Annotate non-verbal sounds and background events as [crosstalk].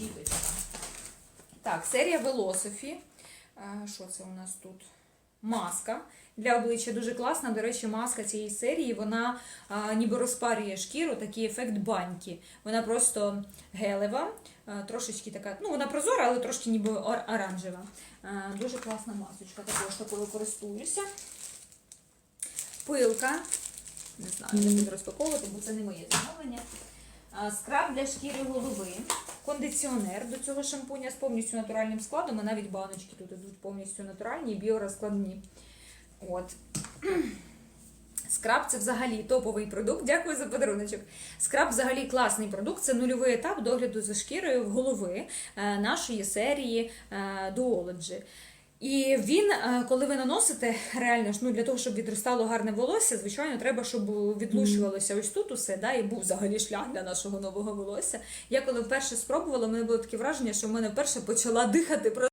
щіточка. Так, серія Velosophy. Е, Що це у нас тут? Маска для обличчя дуже класна. До речі, маска цієї серії вона а, ніби розпарює шкіру, такий ефект баньки. Вона просто гелева, а, трошечки така, ну вона прозора, але трошки ніби ор- оранжева. А, дуже класна масочка, також такою користуюся. Пилка. Не знаю, не буду розпаковувати, бо це не моє замовлення. А, Скраб для шкіри голови, кондиціонер до цього шампуня з повністю натуральним складом, і навіть баночки тут ідуть повністю натуральні і біорозкладні. От. [clears throat] Скраб це взагалі топовий продукт. Дякую за подаруночок. Скраб взагалі класний продукт. Це нульовий етап догляду за шкірою в голови е, нашої серії е, Duology. І він, е, коли ви наносите, реально ж ну для того, щоб відростало гарне волосся, звичайно, треба, щоб відлущувалося ось тут усе, да, і був взагалі шлях для нашого нового волосся. Я коли вперше спробувала, мене було таке враження, що в мене вперше почала дихати